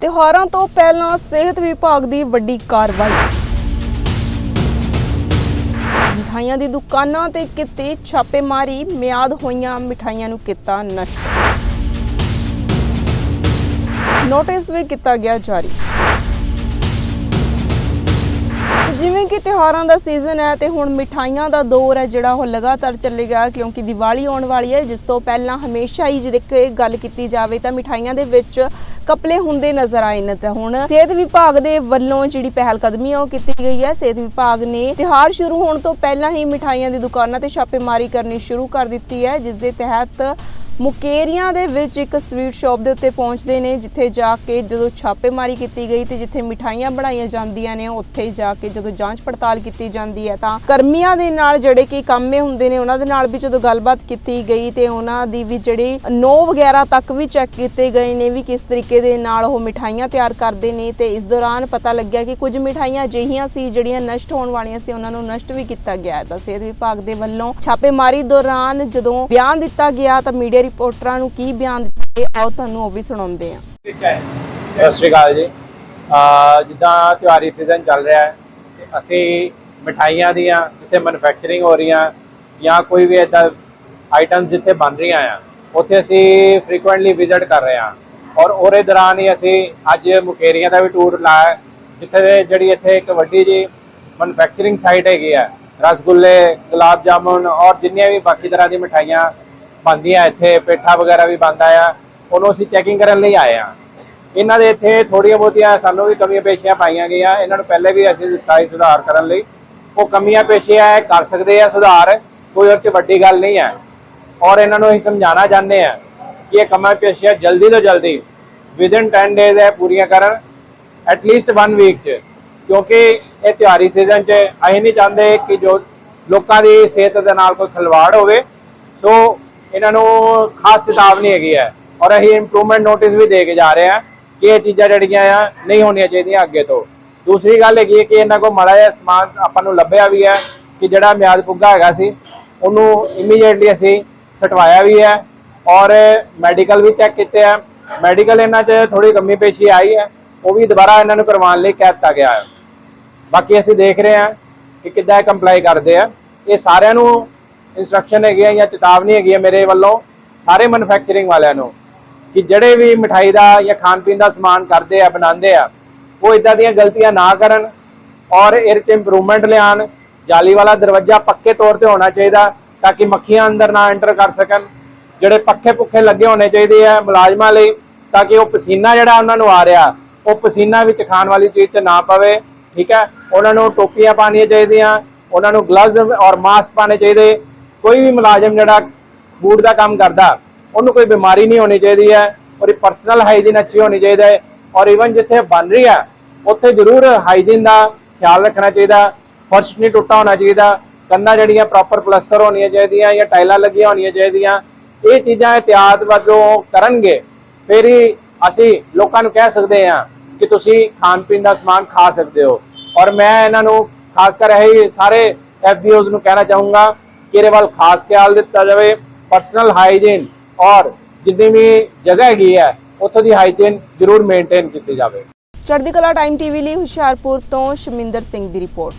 ਤਿਉਹਾਰਾਂ ਤੋਂ ਪਹਿਲਾਂ ਸਿਹਤ ਵਿਭਾਗ ਦੀ ਵੱਡੀ ਕਾਰਵਾਈ। ਮਿਠਾਈਆਂ ਦੀ ਦੁਕਾਨਾਂ ਤੇ ਕੀਤੀ ਛਾਪੇਮਾਰੀ, ਮਿਆਦ ਹੋਈਆਂ, ਮਿਠਾਈਆਂ ਨੂੰ ਕੀਤਾ ਨਸ਼ਟ। ਨੋਟਿਸ ਵੀ ਕੀਤਾ ਗਿਆ ਜਾਰੀ। ਜਿਵੇਂ ਕਿ ਤਿਉਹਾਰਾਂ ਦਾ ਸੀਜ਼ਨ ਹੈ ਤੇ ਹੁਣ ਮਿਠਾਈਆਂ ਦਾ ਦੌਰ ਹੈ ਜਿਹੜਾ ਉਹ ਲਗਾਤਾਰ ਚੱਲੇਗਾ ਕਿਉਂਕਿ ਦੀਵਾਲੀ ਆਉਣ ਵਾਲੀ ਹੈ, ਜਿਸ ਤੋਂ ਪਹਿਲਾਂ ਹਮੇਸ਼ਾ ਹੀ ਜੇ ਗੱਲ ਕੀਤੀ ਜਾਵੇ ਤਾਂ ਮਿਠਾਈਆਂ ਦੇ ਵਿੱਚ ਕਪਲੇ ਹੁੰਦੇ ਨਜ਼ਰ ਆਏ ਨੇ ਤਾਂ ਹੁਣ ਸਿਹਤ ਵਿਭਾਗ ਦੇ ਵੱਲੋਂ ਜਿਹੜੀ ਪਹਿਲ ਕਦਮੀ ਆ ਉਹ ਕੀਤੀ ਗਈ ਹੈ। ਸਿਹਤ ਵਿਭਾਗ ਨੇ ਤਿਉਹਾਰ ਸ਼ੁਰੂ ਹੋਣ ਤੋਂ ਪਹਿਲਾਂ ਹੀ ਮਿਠਾਈਆਂ ਦੀ ਦੁਕਾਨਾਂ ਤੇ ਛਾਪੇਮਾਰੀ ਕਰਨੀ ਸ਼ੁਰੂ ਕਰ ਦਿੱਤੀ ਹੈ, ਜਿਸ ਦੇ ਤਹਿਤ ਮੁਕੇਰੀਆਂ ਦੇ ਵਿੱਚ ਇੱਕ ਸਵੀਟ ਸ਼ਾਪ ਦੇ ਉੱਤੇ ਪਹੁੰਚਦੇ ਨੇ, ਜਿੱਥੇ ਜਾ ਕੇ ਜਦੋਂ ਛਾਪੇਮਾਰੀ ਕੀਤੀ ਗਈ ਤੇ ਜਿੱਥੇ ਮਿਠਾਈਆਂ ਬਣਾਈਆਂ ਜਾਂਦੀਆਂ ਨੇ, ਉੱਥੇ ਜਾ ਕੇ ਜਦੋਂ ਜਾਂਚ ਪੜਤਾਲ ਕੀਤੀ ਜਾਂਦੀ ਹੈ, ਤਾਂ ਕਰਮੀਆਂ ਦੇ ਨਾਲ ਜਿਹੜੇ ਕਿ ਕੰਮੇ ਹੁੰਦੇ ਨੇ, ਉਹਨਾਂ ਦੇ ਨਾਲ ਵੀ ਜਦੋਂ ਗੱਲਬਾਤ ਕੀਤੀ ਗਈ ਤੇ ਉਹਨਾਂ ਦੀ ਵੀ ਜਿਹੜੀ ਨੋ ਵਗੈਰਾ ਤੱਕ ਵੀ ਚੈੱਕ ਕੀਤੇ ਗਏ ਨੇ ਵੀ ਕਿਸ ਤਰੀਕੇ ਦੇ ਨਾਲ ਉਹ ਮਿਠਾਈਆਂ ਤਿਆਰ ਕਰਦੇ ਨੇ ਤੇ ਇਸ ਦੌਰਾਨ ਪਤਾ ਲੱਗਿਆ ਕਿ ਕੁਝ ਮਿਠਾਈਆਂ ਅਜਿਹੀਆਂ ਸੀ, ਜਿਹੜੀਆਂ ਨਸ਼ਟ ਹੋਣ ਵਾਲੀਆਂ ਸੀ, ਉਹਨਾਂ ਨੂੰ ਨਸ਼ਟ ਵੀ ਕੀਤਾ ਗਿਆ ਹੈ। ਤਾਂ ਸਿਹਤ ਵਿਭਾਗ ਦੇ ਵੱਲੋਂ ਛਾਪੇਮਾਰੀ ਦੌਰਾਨ ਜਦੋਂ ਬਿਆਨ ਦਿੱਤਾ ਗਿਆ ਤਾਂ ਮੀਡੀਆ ਰਿਪੋਰਟਰਾਂ ਨੂੰ ਕੀ ਬਿਆਨ ਦਿੱਤੇ, ਆਓ ਤੁਹਾਨੂੰ ਉਹ ਵੀ ਸੁਣਾਉਂਦੇ ਹਾਂ। ਸਤਿ ਸ਼੍ਰੀ ਅਕਾਲ ਜੀ। ਜਿੱਦਾਂ ਤਿਉਹਾਰੀ ਸੀਜ਼ਨ ਚੱਲ ਰਿਹਾ ਹੈ ਅਸੀਂ ਮਠਾਈਆਂ ਦੀਆਂ ਜਿੱਥੇ ਮੈਨੂਫੈਕਚਰਿੰਗ ਹੋ ਰਹੀਆਂ ਜਾਂ ਕੋਈ ਵੀ ਇਦਾਂ ਆਈਟਮਸ ਜਿੱਥੇ ਬਣ ਰਹੀਆਂ ਆ, ਉੱਥੇ ਅਸੀਂ ਫ੍ਰੀਕੁਐਂਟਲੀ ਵਿਜ਼ਿਟ ਕਰ ਰਹੇ ਹਾਂ। ਔਰ ਉਹਦੇ ਦੌਰਾਨ ਹੀ ਅਸੀਂ ਅੱਜ ਮੁਕੇਰੀਆਂ ਦਾ ਵੀ ਟੂਰ ਲਾਇਆ ਜਿੱਥੇ ਜਿਹੜੀ ਇੱਥੇ ਇੱਕ ਵੱਡੀ ਜੀ ਮੈਨੂਫੈਕਚਰਿੰਗ ਸਾਈਟ ਹੈਗੀ ਆ, ਰਸਗੁੱਲੇ, ਗੁਲਾਬ ਜਾਮੁਨ ਔਰ ਜਿੰਨੀਆਂ ਵੀ ਬਾਕੀ ਤਰ੍ਹਾਂ ਦੀ ਮਠਾਈਆਂ ਬਣਦੀਆਂ ਇੱਥੇ ਪੇਠਾ ਵਗੈਰਾ ਵੀ ਬਣਦਾ ਆ, ਉਹਨੂੰ ਅਸੀਂ ਚੈਕਿੰਗ ਕਰਨ ਲਈ ਆਏ ਆ ਇਹਨਾਂ ਦੇ ਇੱਥੇ ਥੋੜੀਆਂ ਬਹੁਤੀਆਂ ਸਾਨੂੰ ਵੀ ਕਮੀਆਂ ਪੇਸ਼ੀਆਂ ਪਾਈਆਂ ਗਈਆਂ। ਇਹਨਾਂ ਨੂੰ ਪਹਿਲੇ ਵੀ ਅਸੀਂ ਦਿੱਤਾ ਸੀ ਸੁਧਾਰ ਕਰਨ ਲਈ। ਉਹ ਕਮੀਆਂ ਪੇਸ਼ੀਆਂ ਕਰ ਸਕਦੇ ਆ ਸੁਧਾਰ, ਕੋਈ ਉਹ 'ਚ ਵੱਡੀ ਗੱਲ ਨਹੀਂ ਹੈ ਔਰ ਇਹਨਾਂ ਨੂੰ ਅਸੀਂ ਸਮਝਾਉਣਾ ਚਾਹੁੰਦੇ ਆ ਕਿ ਇਹ ਕਮੀਆਂ ਪੇਸ਼ੀਆਂ ਜਲਦੀ ਤੋਂ ਜਲਦੀ ਵਿਦਿਨ 10 ਡੇਜ਼ ਇਹ ਪੂਰੀਆਂ ਕਰਨ ਐਟਲੀਸਟ 1 ਵੀਕ 'ਚ। ਕਿਉਂਕਿ ਇਹ ਤਿਉਹਾਰੀ ਸੀਜ਼ਨ 'ਚ ਅਸੀਂ ਨਹੀਂ ਚਾਹੁੰਦੇ ਕਿ ਜੋ ਲੋਕਾਂ ਦੀ ਸਿਹਤ ਦੇ ਨਾਲ ਕੋਈ ਖਿਲਵਾੜ ਹੋਵੇ। ਸੋ ਇਹਨਾਂ ਨੂੰ ਖਾਸ ਚੇਤਾਵਨੀ ਹੈਗੀ ਹੈ। ਔਰ ਅਸੀਂ ਇੰਪਰੂਵਮੈਂਟ ਨੋਟਿਸ ਵੀ ਦੇ ਕੇ ਜਾ ਰਹੇ ਹਾਂ ਕਿ ਇਹ ਚੀਜ਼ਾਂ ਜਿਹੜੀਆਂ ਆ ਨਹੀਂ ਹੋਣੀਆਂ ਚਾਹੀਦੀਆਂ ਅੱਗੇ ਤੋਂ। ਦੂਸਰੀ ਗੱਲ ਹੈਗੀ ਹੈ ਕਿ ਇਹਨਾਂ ਕੋਲ ਮਾੜਾ ਜਿਹਾ ਸਮਾਨ ਆਪਾਂ ਨੂੰ ਲੱਭਿਆ ਵੀ ਹੈ ਕਿ ਜਿਹੜਾ ਮਿਆਦ ਪੁੱਗਾ ਹੈਗਾ ਸੀ, ਉਹਨੂੰ ਇਮੀਡੀਏਟਲੀ ਅਸੀਂ ਸਟਵਾਇਆ ਵੀ ਹੈ ਔਰ ਮੈਡੀਕਲ ਵੀ ਚੈੱਕ ਕੀਤੇ ਆ। ਮੈਡੀਕਲ ਇਹਨਾਂ 'ਚ ਥੋੜੀ ਕਮੀ ਪੇਸ਼ੀ ਆਈ ਹੈ, ਉਹ ਵੀ ਦੁਬਾਰਾ ਇਹਨਾਂ ਨੂੰ ਕਰਵਾਉਣ ਲਈ ਕਹਿ ਦਿੱਤਾ ਗਿਆ ਹੈ। ਬਾਕੀ ਅਸੀਂ ਦੇਖ ਰਹੇ ਹਾਂ ਕਿ ਕਿੱਦਾਂ ਕੰਪਲਾਈ ਕਰਦੇ ਆ। ਇਹ ਸਾਰਿਆਂ ਨੂੰ ਇਨਸਟਰਕਸ਼ਨ ਹੈਗੀ ਆ ਜਾਂ ਚੇਤਾਵਨੀ ਹੈਗੀ ਆ ਮੇਰੇ ਵੱਲੋਂ ਸਾਰੇ ਮੈਨੂਫੈਕਚਰਿੰਗ ਵਾਲਿਆਂ ਨੂੰ ਕਿ ਜਿਹੜੇ ਵੀ ਮਠਾਈ ਦਾ ਜਾਂ ਖਾਣ ਪੀਣ ਦਾ ਸਮਾਨ ਕਰਦੇ ਆ, ਬਣਾਉਂਦੇ ਆ, ਉਹ ਇਦਾਂ ਦੀਆਂ ਗਲਤੀਆਂ ਨਾ ਕਰਨ ਔਰ ਇਹਦੇ 'ਚ ਇੰਪਰੂਵਮੈਂਟ ਲਿਆਉਣ। ਜਾਲੀ ਵਾਲਾ ਦਰਵਾਜ਼ਾ ਪੱਕੇ ਤੌਰ ਤੇ ਹੋਣਾ ਚਾਹੀਦਾ ਤਾਂ ਕਿ ਮੱਖੀਆਂ ਅੰਦਰ ਨਾ ਐਂਟਰ ਕਰ ਸਕਣ। ਜਿਹੜੇ ਪੱਖੇ ਪੁੱਖੇ ਲੱਗੇ ਹੋਣੇ ਚਾਹੀਦੇ ਆ ਮੁਲਾਜ਼ਮਾਂ ਲਈ ਤਾਂ ਕਿ ਉਹ ਪਸੀਨਾ ਜਿਹੜਾ ਉਹਨਾਂ ਨੂੰ ਆ ਰਿਹਾ, ਉਹ ਪਸੀਨਾ ਵਿੱਚ ਖਾਣ ਵਾਲੀ ਚੀਜ਼ 'ਚ ਨਾ ਪਵੇ, ਠੀਕ ਹੈ? ਉਹਨਾਂ ਨੂੰ ਟੋਪੀਆਂ ਪਾਉਣੀਆਂ ਚਾਹੀਦੀਆਂ, ਉਹਨਾਂ ਨੂੰ ਗਲਵਜ਼ ਔਰ ਮਾਸਕ ਪਾਣੇ ਚਾਹੀਦੇ ਕੋਈ ਵੀ ਮੁਲਾਜ਼ਮ ਜਿਹੜਾ ਬੂਟ ਦਾ ਕੰਮ ਕਰਦਾ, ਉਹਨੂੰ ਕੋਈ ਬਿਮਾਰੀ ਨਹੀਂ ਹੋਣੀ ਚਾਹੀਦੀ ਹੈ ਔਰ ਪਰਸਨਲ ਹਾਈਜੀਨ ਅੱਛੀ ਹੋਣੀ ਚਾਹੀਦਾ ਹੈ ਔਰ ਇਵਨ ਜਿੱਥੇ ਬਣ ਰਹੀ ਹੈ, ਉੱਥੇ ਜ਼ਰੂਰ ਹਾਈਜੀਨ ਦਾ ਖਿਆਲ ਰੱਖਣਾ ਚਾਹੀਦਾ, ਫਰਸ਼ ਨਹੀਂ ਟੁੱਟਾ ਹੋਣਾ ਚਾਹੀਦਾ, ਕੰਨਾਂ ਜਿਹੜੀਆਂ ਪ੍ਰੋਪਰ ਪਲਸਟਰ ਹੋਣੀਆਂ ਚਾਹੀਦੀਆਂ ਜਾਂ ਟਾਈਲਾਂ ਲੱਗੀਆਂ ਹੋਣੀਆਂ ਚਾਹੀਦੀਆਂ, ਇਹ ਚੀਜ਼ਾਂ ਇhtiyਾਤ ਵਜੋਂ ਕਰਨਗੇ, ਫਿਰ ਹੀ ਅਸੀਂ ਲੋਕਾਂ ਨੂੰ ਕਹਿ ਸਕਦੇ ਹਾਂ ਕਿ ਤੁਸੀਂ ਖਾਣ ਪੀਣ ਦਾ ਸਮਾਨ ਖਾ ਸਕਦੇ ਹੋ। ਔਰ ਮੈਂ ਇਹਨਾਂ ਨੂੰ ਖਾਸ ਕਰ ਇਹ ਸਾਰੇ ਐਫਬੀਓਜ਼ ਨੂੰ ਕਹਿਣਾ ਚਾਹੂੰਗਾ ਕਿ ਇਹਦੇ ਵੱਲ ਖਾਸ ਖਿਆਲ ਦਿੱਤਾ ਜਾਵੇ ਪਰਸਨਲ ਹਾਈਜੀਨ ਔਰ ਜਿੰਨੀ ਵੀ ਜਗ੍ਹਾ ਹੈਗੀ ਹੈ, ਉੱਥੋਂ ਦੀ ਹਾਈਜੀਨ ਜ਼ਰੂਰ ਮੇਨਟੇਨ ਕੀਤੀ ਜਾਵੇ। ਚੜ੍ਹਦੀ ਕਲਾ ਟਾਈਮ ਟੀਵੀ ਲਈ ਹੁਸ਼ਿਆਰਪੁਰ ਤੋਂ ਸ਼ਮਿੰਦਰ ਸਿੰਘ ਦੀ ਰਿਪੋਰਟ।